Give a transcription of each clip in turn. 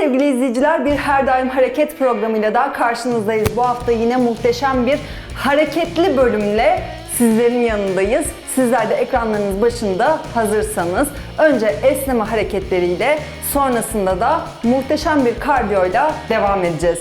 Sevgili izleyiciler. Bir Her Daim Hareket programıyla daha karşınızdayız. Bu hafta yine muhteşem bir hareketli bölümle sizlerin yanındayız. Sizler de ekranlarınız başında hazırsanız önce esneme hareketleriyle sonrasında da muhteşem bir kardiyoyla devam edeceğiz.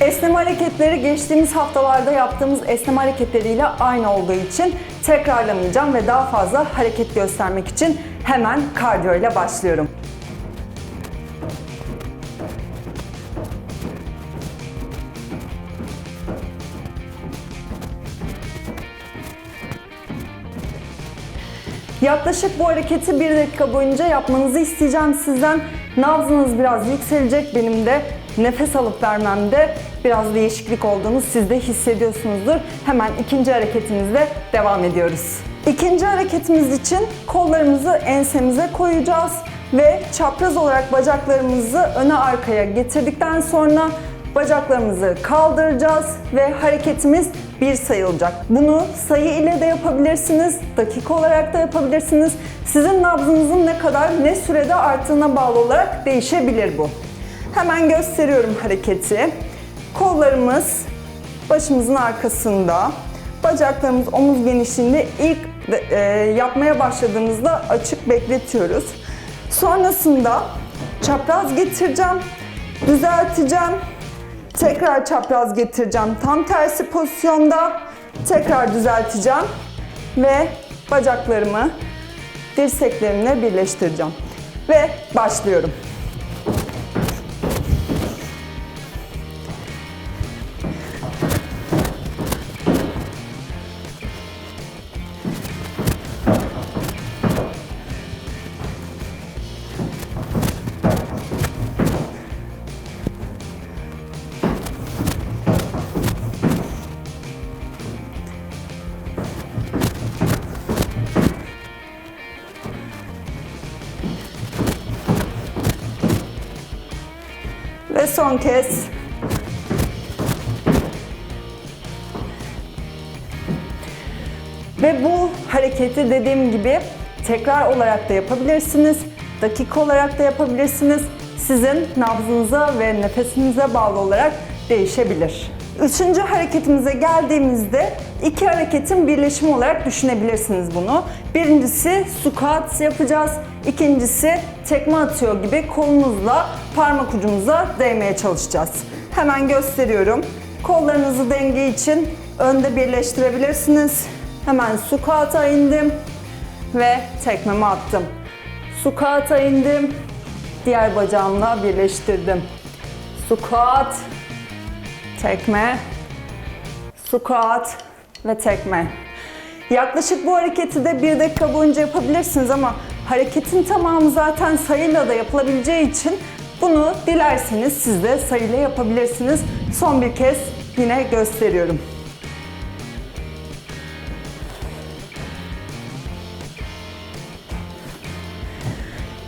Esneme hareketleri geçtiğimiz haftalarda yaptığımız esneme hareketleriyle aynı olduğu için tekrarlamayacağım ve daha fazla hareket göstermek için hemen kardiyo ile başlıyorum. Yaklaşık bu hareketi bir dakika boyunca yapmanızı isteyeceğim sizden. Nabzınız biraz yükselecek. Benim de nefes alıp vermemde biraz değişiklik olduğunu siz de hissediyorsunuzdur. Hemen ikinci hareketimizle devam ediyoruz. İkinci hareketimiz için kollarımızı ensemize koyacağız ve çapraz olarak bacaklarımızı öne arkaya getirdikten sonra Bacaklarımızı kaldıracağız ve hareketimiz bir sayılacak. Bunu sayı ile de yapabilirsiniz, dakika olarak da yapabilirsiniz. Sizin nabzınızın ne kadar, ne sürede arttığına bağlı olarak değişebilir bu. Hemen gösteriyorum hareketi. Kollarımız başımızın arkasında, bacaklarımız omuz genişliğinde ilk e, yapmaya başladığımızda açık bekletiyoruz. Sonrasında çapraz getireceğim, düzelteceğim, Tekrar çapraz getireceğim. Tam tersi pozisyonda tekrar düzelteceğim ve bacaklarımı dirseklerimle birleştireceğim. Ve başlıyorum. Son kez. Ve bu hareketi dediğim gibi tekrar olarak da yapabilirsiniz. Dakika olarak da yapabilirsiniz. Sizin nabzınıza ve nefesinize bağlı olarak değişebilir. Üçüncü hareketimize geldiğimizde iki hareketin birleşimi olarak düşünebilirsiniz bunu. Birincisi squat yapacağız. İkincisi tekme atıyor gibi kolunuzla parmak ucumuza değmeye çalışacağız. Hemen gösteriyorum. Kollarınızı denge için önde birleştirebilirsiniz. Hemen squat'a indim ve tekmemi attım. Squat'a indim. Diğer bacağımla birleştirdim. Squat, tekme, squat ve tekme. Yaklaşık bu hareketi de bir dakika boyunca yapabilirsiniz ama hareketin tamamı zaten sayıyla da yapılabileceği için bunu dilerseniz siz de sayıyla yapabilirsiniz. Son bir kez yine gösteriyorum.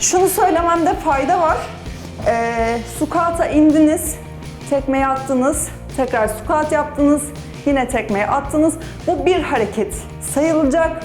Şunu söylememde fayda var. Ee, squat'a indiniz, tekmeyi attınız, tekrar squat yaptınız, yine tekmeyi attınız. Bu bir hareket sayılacak.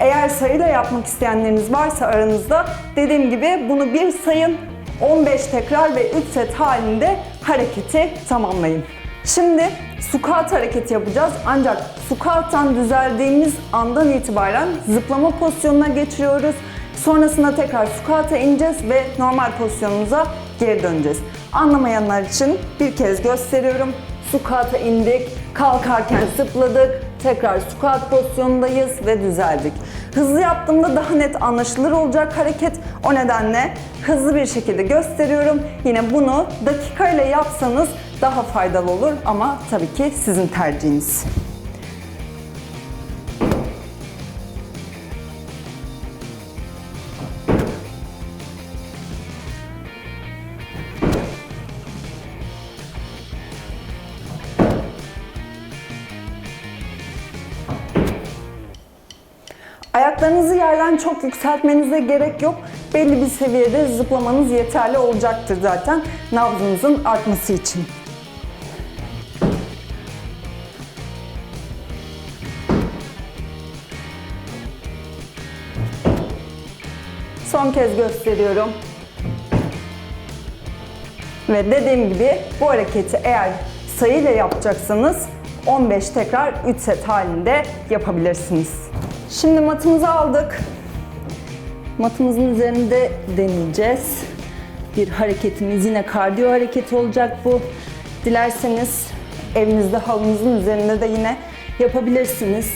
Eğer sayıyla yapmak isteyenleriniz varsa aranızda dediğim gibi bunu bir sayın 15 tekrar ve 3 set halinde hareketi tamamlayın. Şimdi squat hareketi yapacağız ancak squat'tan düzeldiğimiz andan itibaren zıplama pozisyonuna geçiyoruz. Sonrasında tekrar squat'a ineceğiz ve normal pozisyonumuza geri döneceğiz. Anlamayanlar için bir kez gösteriyorum. Squat'a indik, kalkarken zıpladık, tekrar squat pozisyondayız ve düzeldik. Hızlı yaptığımda daha net anlaşılır olacak hareket. O nedenle hızlı bir şekilde gösteriyorum. Yine bunu dakika ile yapsanız daha faydalı olur ama tabii ki sizin tercihiniz. Ayaklarınızı yerden çok yükseltmenize gerek yok. Belli bir seviyede zıplamanız yeterli olacaktır zaten nabzınızın artması için. Son kez gösteriyorum. Ve dediğim gibi bu hareketi eğer sayıyla yapacaksanız 15 tekrar 3 set halinde yapabilirsiniz. Şimdi matımızı aldık. Matımızın üzerinde deneyeceğiz. Bir hareketimiz yine kardiyo hareketi olacak bu. Dilerseniz evinizde halınızın üzerinde de yine yapabilirsiniz.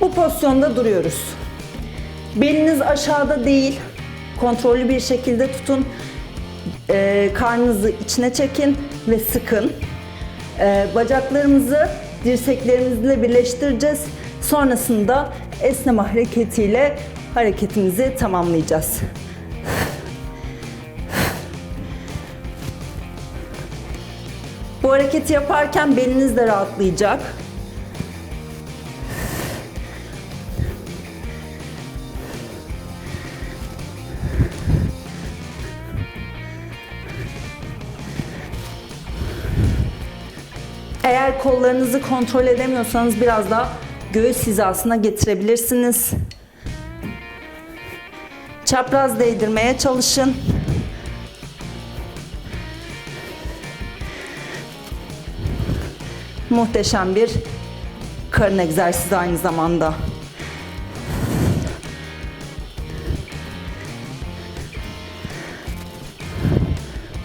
Bu pozisyonda duruyoruz. Beliniz aşağıda değil, kontrollü bir şekilde tutun. Ee, karnınızı içine çekin ve sıkın. Ee, bacaklarımızı dirseklerimizle birleştireceğiz. Sonrasında esneme hareketiyle hareketimizi tamamlayacağız. Bu hareketi yaparken beliniz de rahatlayacak. Kollarınızı kontrol edemiyorsanız biraz daha göğüs hizasına getirebilirsiniz. Çapraz değdirmeye çalışın. Muhteşem bir karın egzersizi aynı zamanda.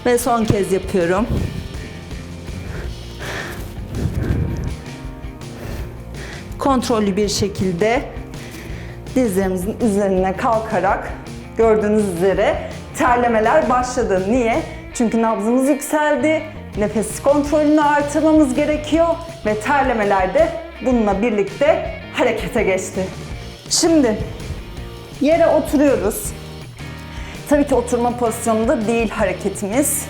Ve son kez yapıyorum. Kontrollü bir şekilde dizlerimizin üzerine kalkarak gördüğünüz üzere terlemeler başladı. Niye? Çünkü nabzımız yükseldi, nefes kontrolünü artırmamız gerekiyor ve terlemeler de bununla birlikte harekete geçti. Şimdi yere oturuyoruz. Tabii ki oturma pozisyonunda değil hareketimiz.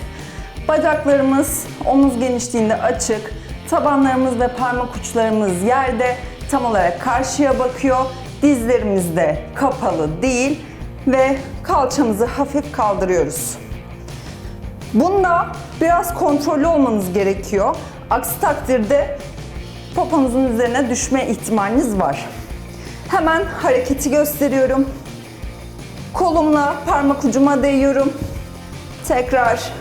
Bacaklarımız omuz genişliğinde açık, tabanlarımız ve parmak uçlarımız yerde, tam olarak karşıya bakıyor. Dizlerimiz de kapalı değil ve kalçamızı hafif kaldırıyoruz. Bunda biraz kontrollü olmanız gerekiyor. Aksi takdirde poponuzun üzerine düşme ihtimaliniz var. Hemen hareketi gösteriyorum. Kolumla parmak ucuma değiyorum. Tekrar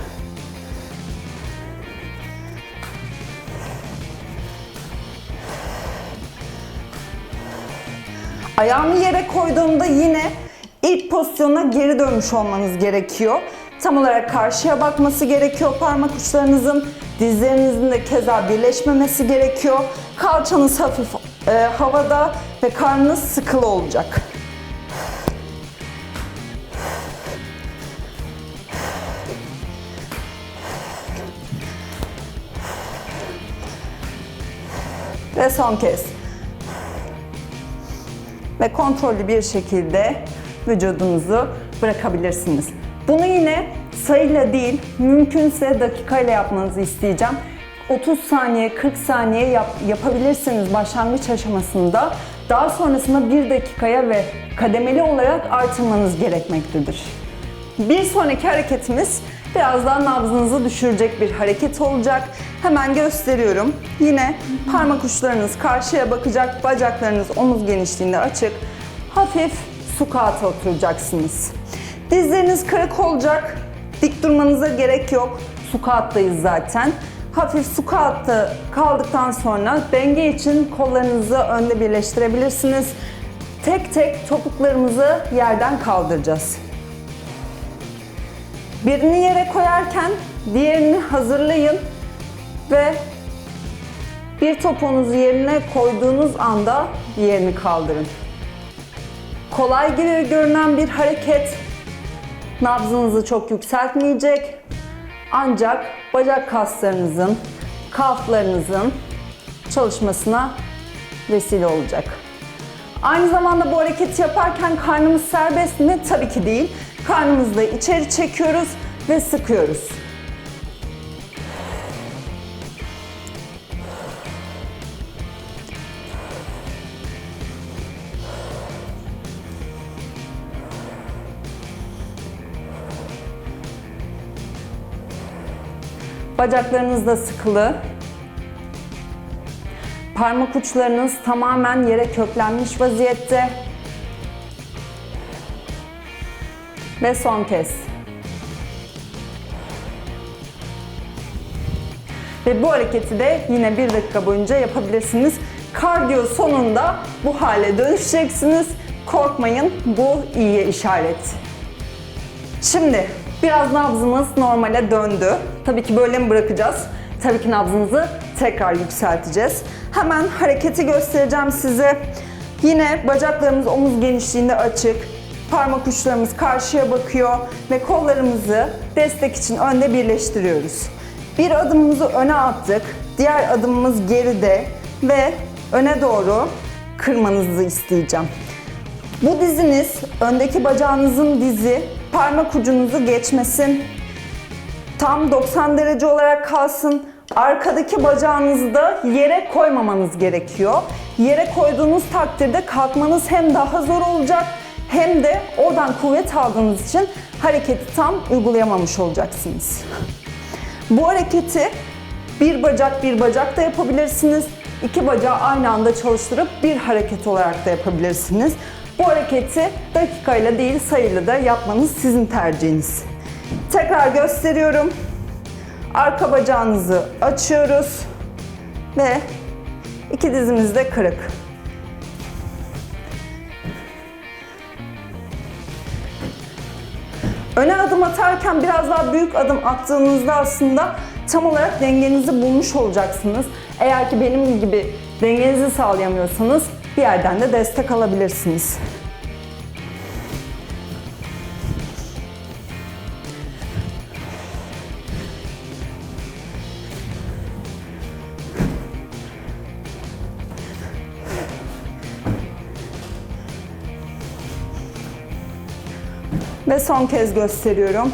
Ayağımı yere koyduğumda yine ilk pozisyona geri dönmüş olmanız gerekiyor. Tam olarak karşıya bakması gerekiyor parmak uçlarınızın. Dizlerinizin de keza birleşmemesi gerekiyor. Kalçanız hafif e, havada ve karnınız sıkılı olacak. Ve son kez ve kontrollü bir şekilde vücudunuzu bırakabilirsiniz. Bunu yine sayıyla değil, mümkünse dakikayla yapmanızı isteyeceğim. 30 saniye, 40 saniye yap, yapabilirsiniz başlangıç aşamasında. Daha sonrasında 1 dakikaya ve kademeli olarak artırmanız gerekmektedir. Bir sonraki hareketimiz biraz daha nabzınızı düşürecek bir hareket olacak. Hemen gösteriyorum. Yine parmak uçlarınız karşıya bakacak, bacaklarınız omuz genişliğinde açık. Hafif sukata oturacaksınız. Dizleriniz kırık olacak. Dik durmanıza gerek yok. Sukattayız zaten. Hafif sukatta kaldıktan sonra denge için kollarınızı önde birleştirebilirsiniz. Tek tek topuklarımızı yerden kaldıracağız. Birini yere koyarken diğerini hazırlayın ve bir topuğunuzu yerine koyduğunuz anda diğerini kaldırın. Kolay gibi görünen bir hareket nabzınızı çok yükseltmeyecek. Ancak bacak kaslarınızın, kalflarınızın çalışmasına vesile olacak. Aynı zamanda bu hareketi yaparken karnımız serbest mi? Tabii ki değil. Karnımızı da içeri çekiyoruz ve sıkıyoruz. Bacaklarınız da sıkılı. Parmak uçlarınız tamamen yere köklenmiş vaziyette. Ve son kez. Ve bu hareketi de yine bir dakika boyunca yapabilirsiniz. Kardiyo sonunda bu hale dönüşeceksiniz. Korkmayın bu iyiye işaret. Şimdi biraz nabzımız normale döndü. Tabii ki böyle mi bırakacağız? Tabii ki nabzımızı tekrar yükselteceğiz. Hemen hareketi göstereceğim size. Yine bacaklarımız omuz genişliğinde açık. Parmak uçlarımız karşıya bakıyor ve kollarımızı destek için önde birleştiriyoruz. Bir adımımızı öne attık. Diğer adımımız geride ve öne doğru kırmanızı isteyeceğim. Bu diziniz, öndeki bacağınızın dizi parmak ucunuzu geçmesin. Tam 90 derece olarak kalsın. Arkadaki bacağınızı da yere koymamanız gerekiyor. Yere koyduğunuz takdirde kalkmanız hem daha zor olacak hem de oradan kuvvet aldığınız için hareketi tam uygulayamamış olacaksınız. Bu hareketi bir bacak bir bacak da yapabilirsiniz. İki bacağı aynı anda çalıştırıp bir hareket olarak da yapabilirsiniz. Bu hareketi dakikayla değil sayıyla da yapmanız sizin tercihiniz. Tekrar gösteriyorum. Arka bacağınızı açıyoruz ve iki dizimiz de kırık. Öne adım atarken biraz daha büyük adım attığınızda aslında tam olarak dengenizi bulmuş olacaksınız. Eğer ki benim gibi dengenizi sağlayamıyorsanız bir yerden de destek alabilirsiniz. Ve son kez gösteriyorum.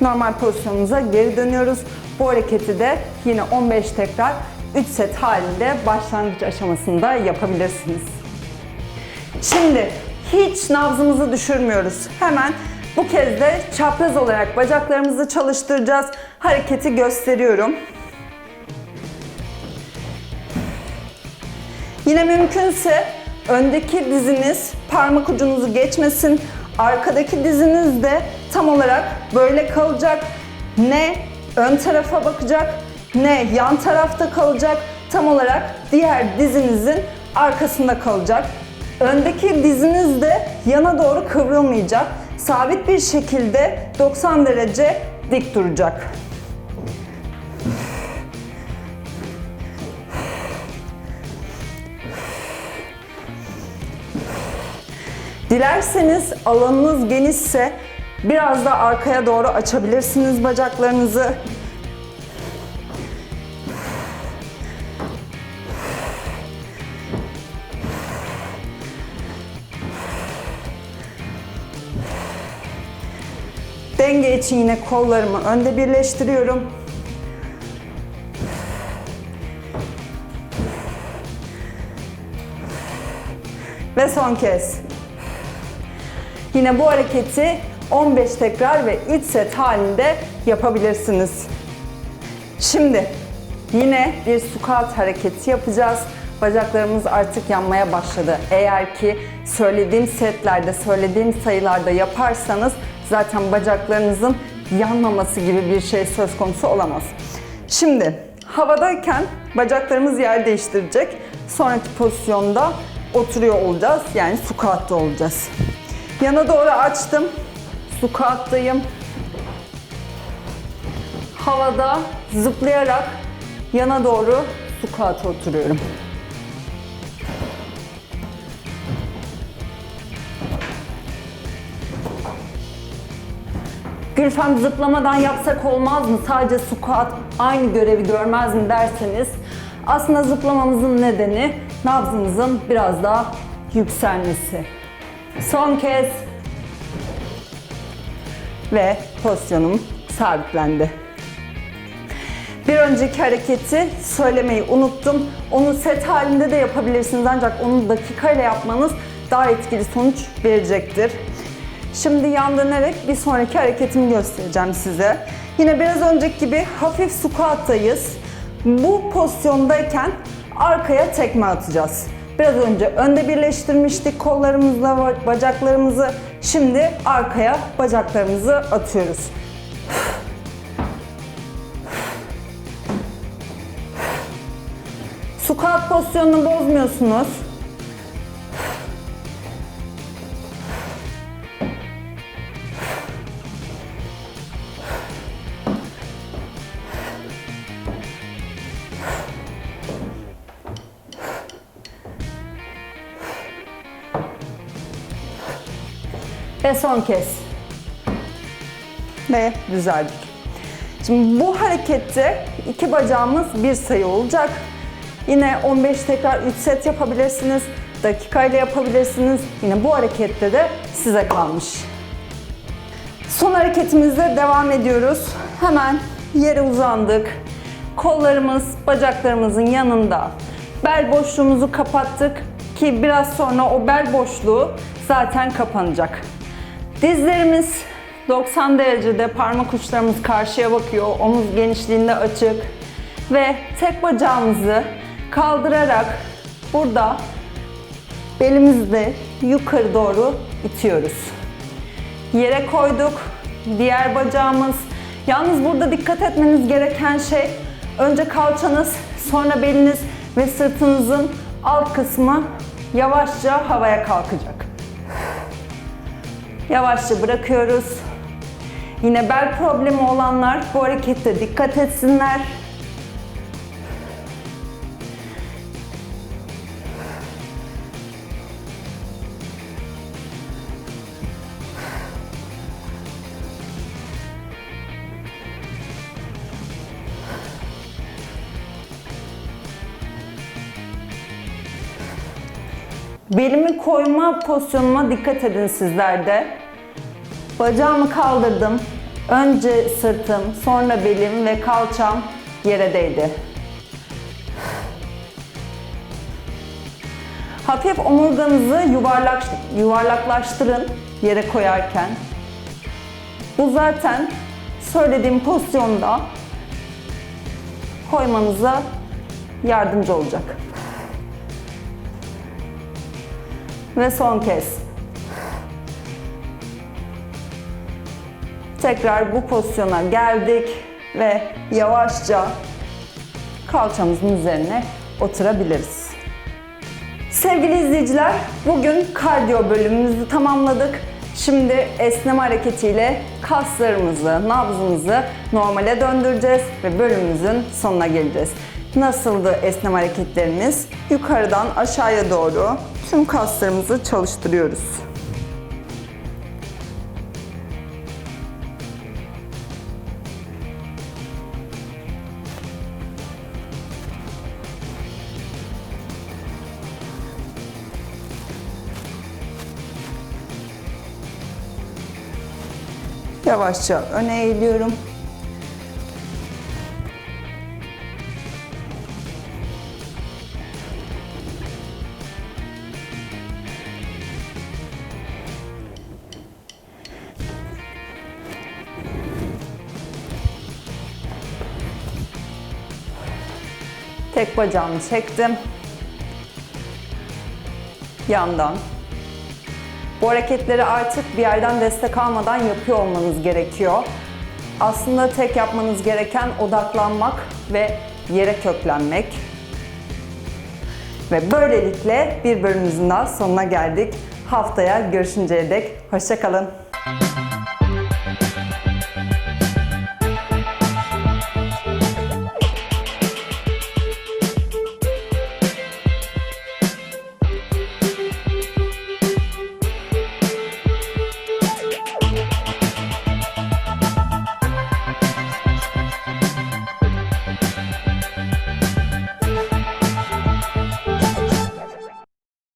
Normal pozisyonumuza geri dönüyoruz. Bu hareketi de yine 15 tekrar 3 set halinde başlangıç aşamasında yapabilirsiniz. Şimdi hiç nabzımızı düşürmüyoruz. Hemen bu kez de çapraz olarak bacaklarımızı çalıştıracağız. Hareketi gösteriyorum. Yine mümkünse öndeki diziniz parmak ucunuzu geçmesin. Arkadaki diziniz de tam olarak böyle kalacak. Ne ön tarafa bakacak ne yan tarafta kalacak. Tam olarak diğer dizinizin arkasında kalacak. Öndeki diziniz de yana doğru kıvrılmayacak. Sabit bir şekilde 90 derece dik duracak. Dilerseniz alanınız genişse biraz da arkaya doğru açabilirsiniz bacaklarınızı. Denge için yine kollarımı önde birleştiriyorum. Ve son kez. Yine bu hareketi 15 tekrar ve 3 set halinde yapabilirsiniz. Şimdi yine bir squat hareketi yapacağız. Bacaklarımız artık yanmaya başladı. Eğer ki söylediğim setlerde, söylediğim sayılarda yaparsanız zaten bacaklarınızın yanmaması gibi bir şey söz konusu olamaz. Şimdi havadayken bacaklarımız yer değiştirecek. Sonraki pozisyonda oturuyor olacağız. Yani squat'ta olacağız. Yana doğru açtım. Squat'tayım. Havada zıplayarak yana doğru squat'a oturuyorum. Gülfem zıplamadan yapsak olmaz mı? Sadece squat aynı görevi görmez mi derseniz aslında zıplamamızın nedeni nabzımızın biraz daha yükselmesi. Son kez ve pozisyonum sabitlendi. Bir önceki hareketi söylemeyi unuttum. Onu set halinde de yapabilirsiniz ancak onu dakikayla yapmanız daha etkili sonuç verecektir. Şimdi yan dönerek bir sonraki hareketimi göstereceğim size. Yine biraz önceki gibi hafif squat'tayız. Bu pozisyondayken arkaya tekme atacağız. Biraz önce önde birleştirmiştik kollarımızla bacaklarımızı. Şimdi arkaya bacaklarımızı atıyoruz. Squat pozisyonunu bozmuyorsunuz. Ve son kez. Ve düzeldik. Şimdi bu harekette iki bacağımız bir sayı olacak. Yine 15 tekrar 3 set yapabilirsiniz. Dakikayla yapabilirsiniz. Yine bu harekette de size kalmış. Son hareketimizle devam ediyoruz. Hemen yere uzandık. Kollarımız bacaklarımızın yanında. Bel boşluğumuzu kapattık ki biraz sonra o bel boşluğu zaten kapanacak. Dizlerimiz 90 derecede parmak uçlarımız karşıya bakıyor. Omuz genişliğinde açık. Ve tek bacağımızı kaldırarak burada belimizi yukarı doğru itiyoruz. Yere koyduk. Diğer bacağımız. Yalnız burada dikkat etmeniz gereken şey önce kalçanız, sonra beliniz ve sırtınızın alt kısmı yavaşça havaya kalkacak. Yavaşça bırakıyoruz. Yine bel problemi olanlar bu harekette dikkat etsinler. Belimi koyma pozisyonuma dikkat edin sizler de. Bacağımı kaldırdım. Önce sırtım, sonra belim ve kalçam yere değdi. Hafif omurganızı yuvarlak, yuvarlaklaştırın yere koyarken. Bu zaten söylediğim pozisyonda koymanıza yardımcı olacak. Ve son kez. Tekrar bu pozisyona geldik ve yavaşça kalçamızın üzerine oturabiliriz. Sevgili izleyiciler, bugün kardiyo bölümümüzü tamamladık. Şimdi esneme hareketiyle kaslarımızı, nabzımızı normale döndüreceğiz ve bölümümüzün sonuna geleceğiz. Nasıldı esneme hareketlerimiz? Yukarıdan aşağıya doğru tüm kaslarımızı çalıştırıyoruz. Yavaşça öne eğiliyorum. Tek bacağımı çektim. Yandan. Bu hareketleri artık bir yerden destek almadan yapıyor olmanız gerekiyor. Aslında tek yapmanız gereken odaklanmak ve yere köklenmek. Ve böylelikle bir bölümümüzün daha sonuna geldik. Haftaya görüşünceye dek hoşçakalın.